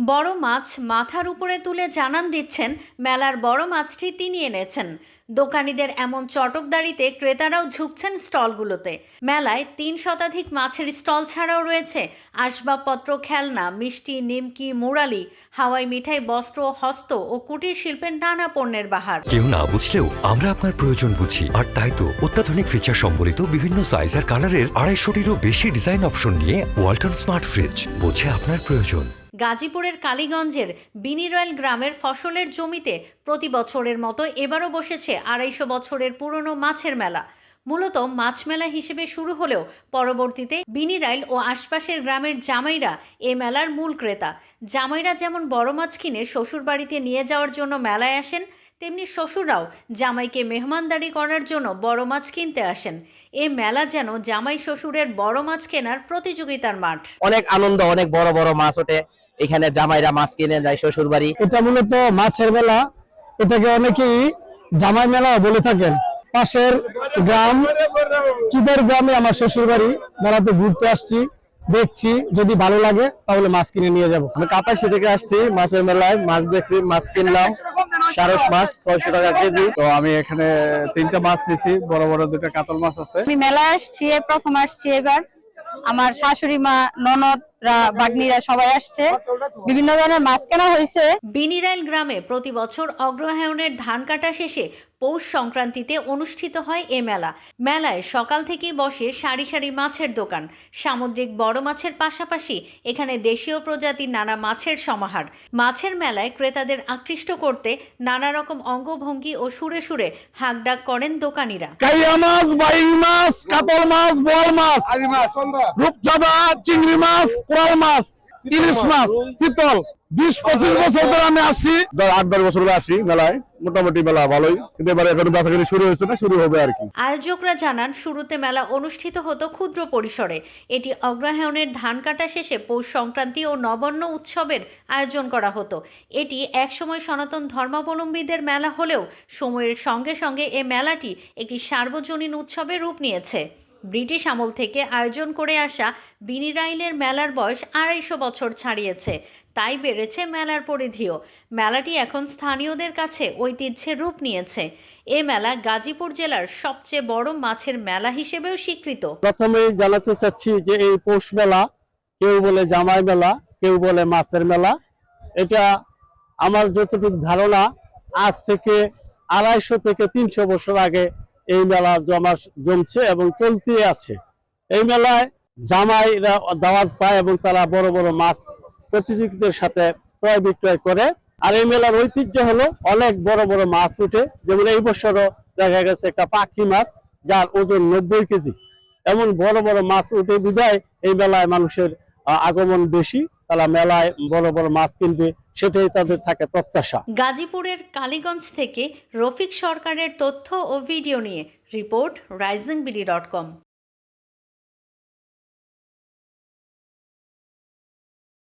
বড় মাছ মাথার উপরে তুলে জানান দিচ্ছেন, মেলার বড় মাছটি তিনি এনেছেন। দোকানিদের এমন চটকদারিতে ক্রেতারাও ঝুঁকছেন স্টলগুলোতে। মেলায় তিন শতাধিক মাছের স্টল ছাড়াও রয়েছে আসবাবপত্র, খেলনা, মিষ্টি, নিমকি, মুরালি, হাওয়াই মিঠাই, বস্ত্র, হস্ত ও কুটির শিল্পের নানা পণ্যের বাহার। কেউ না বুঝলেও আমরা আপনার প্রয়োজন বুঝি। আর তাই তো অত্যাধুনিক ফিচার সম্বলিত বিভিন্ন সাইজ আর কালারের আড়াইশোটিরও বেশি ডিজাইন অপশন নিয়ে ওয়ালটন স্মার্ট ফ্রিজ বোঝে আপনার প্রয়োজন। গাজীপুরের কালীগঞ্জের বিনিরয়েল গ্রামের ফসলের জমিতে প্রতি বছরের মতো এবারও বসেছে আড়াইশো বছরের পুরনো মাছের মেলা। মূলত মাছ মেলা হিসেবে শুরু হলেও পরবর্তীতে বিনিরাইল ও আশপাশের গ্রামের জামাইরা এ মেলার মূল ক্রেতা। জামাইরা যেমন বড় মাছ কিনে শ্বশুরবাড়িতে নিয়ে যাওয়ার জন্য মেলায় আসেন, তেমনি শ্বশুররাও জামাইকে মেহমানদারি করার জন্য বড় মাছ কিনতে আসেন। এ মেলা যেন জামাই শ্বশুরের বড় মাছ কেনার প্রতিযোগিতার মাঠ। অনেক আনন্দ, অনেক বড় বড় মাছ ওঠে। এখানে জামাইরা মাছ কিনে যায় শ্বশুর বাড়ি এটা মূলত মাছের মেলা। এটাকে অনেকেই জামাই মেলা বলে থাকেন। পাশের গ্রাম চিদের গ্রামে আমার শ্বশুর বাড়ি মেলাতে ঘুরতে আসছি দেখছি যদি ভালো লাগে তাহলে মাছ কিনে নিয়ে যাব। আমি কাপাসি থেকে আসছি মাছের মেলায় মাছ দেখছি মাছ কিনলাম। সারস মাছ ছয়শো টাকা কেজি। তো আমি এখানে তিনটা মাছ নিছি বড় বড় দুটো কাতল মাছ আছে। আমি মেলায় আসছি প্রথম আসছি এবার। আমার শাশুড়ি মা ননদরা বাগনিরা সবাই আসছে। বিভিন্ন ধরনের মাছ কেনা হয়েছে। বিনিরাইল গ্রামে প্রতি বছর অগ্রহায়ণের ধান কাটা শেষে পৌষ সংক্রান্তিতে অনুষ্ঠিত হয় এ মেলা। মেলায় সকাল থেকেই বসে সারি সারি মাছের দোকান। সামুদ্রিক বড় মাছের পাশাপাশি এখানে দেশীয় প্রজাতির নানা মাছের সমাহার। মাছের মেলায় ক্রেতাদের আকৃষ্ট করতে নানা রকম অঙ্গভঙ্গি ও সুরে সুরে হাঁকডাক করেন দোকানিরা। কাইয়া মাছ বাইং মাছ কাতল মাছ বোয়াল মাছ রূপচাঁদা চিংড়ি মাছ কোরাল মাছ। ইলিশ মাছ। চিতল বিশ পঁচিশ বছর ধরে আমি আসছি আট দশ বছর ধরে আসি মেলায়। মোটামুটি মেলা ভালোই। কিন্তু এবারে এখনও বেচাকেনি শুরু হয়েছে না শুরু হবে আর কি। আয়োজকরা জানান শুরুতে মেলা অনুষ্ঠিত হতো ক্ষুদ্র পরিসরে। এটি অগ্রহায়ণের ধান কাটা শেষে পৌষ সংক্রান্তি ও নবান্ন উৎসবের আয়োজন করা হতো। এটি একসময় সনাতন ধর্মাবলম্বীদের মেলা হলেও সময়ের সঙ্গে সঙ্গে এ মেলাটি একটি সার্বজনীন উৎসবে রূপ নিয়েছে। ব্রিটিশ আমল থেকে আয়োজন করে আসা বিনিরাইলের মেলার বয়স আড়াইশো বছর ছাড়িয়েছে। তাই বেড়েছে মেলার পরিধিও। মেলাটি এখন স্থানীয়দের কাছে ঐতিহ্যের রূপ নিয়েছে। এ মেলা গাজীপুর জেলার সবচেয়ে বড় মাছের মেলা হিসেবেও স্বীকৃত। প্রথমেই জানাতে চাচ্ছি যে এই পৌষ মেলা কেউ বলে জামাই মেলা, কেউ বলে মাছের মেলা। এটা আমার যতটুকু ধারণা, আজ থেকে আড়াইশো থেকে তিনশো বছর আগে এই মেলা জমা জমছে এবং চলতে আছে। এই মেলায় জামাইরা দাওয়াত পায় এবং তারা বড় বড় মাছ প্রতিযোগিতার সাথে ক্রয় বিক্রয় করে। আর এই মেলার ঐতিহ্য হলো অনেক বড় বড় মাছ উঠে। যেমন এই বছরও দেখা গেছে একটা পাখি মাছ, যার ওজন নব্বই কেজি। এমন বড় বড় মাছ উঠে বিদায় এই মেলায় মানুষের আগমন বেশি। তারা মেলায় বড় বড় মাছ কিনবে সেটাই তাদের থাকে প্রত্যাশা। গাজীপুরের কালীগঞ্জ থেকে রফিক সরকারের তথ্য ও ভিডিও নিয়ে report Rising BD dot com.